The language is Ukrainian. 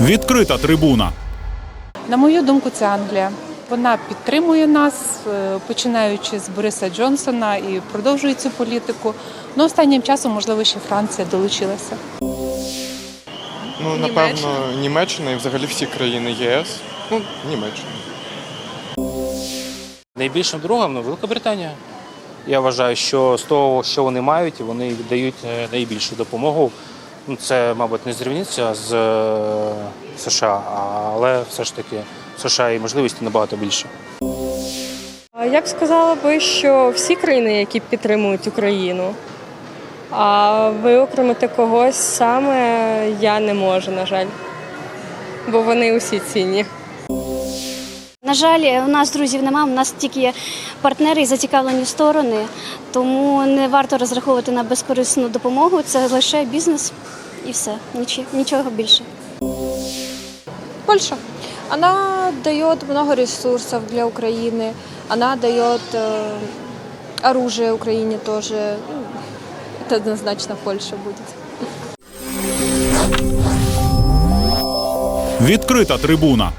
Відкрита трибуна. На мою думку, це Англія. Вона підтримує нас, е, починаючи з Бориса Джонсона і продовжує цю політику. Ну, останнім часом, можливо, ще Франція долучилася. Ну, напевно, Німеччина і взагалі всі країни ЄС. Ну, Німеччина. Найбільшим другом ну, Великобританія. Я вважаю, що з того, що вони мають, вони віддають е, найбільшу допомогу. Ну, це, мабуть, не зрівняться з е, США, але все ж таки США і можливості набагато більше. Я б сказала би, що всі країни, які підтримують Україну, а виокремити когось саме я не можу, на жаль. Бо вони усі цінні. На жаль, у нас друзів немає, у нас тільки є партнери і зацікавлені сторони, тому не варто розраховувати на безкорисну допомогу. Це лише бізнес і все, нічого, нічого більше. Польша. Она дает много ресурсов для Украины. Она дает э, оружие Украине тоже. Ну, Это однозначно Польша будет. Відкрита трибуна.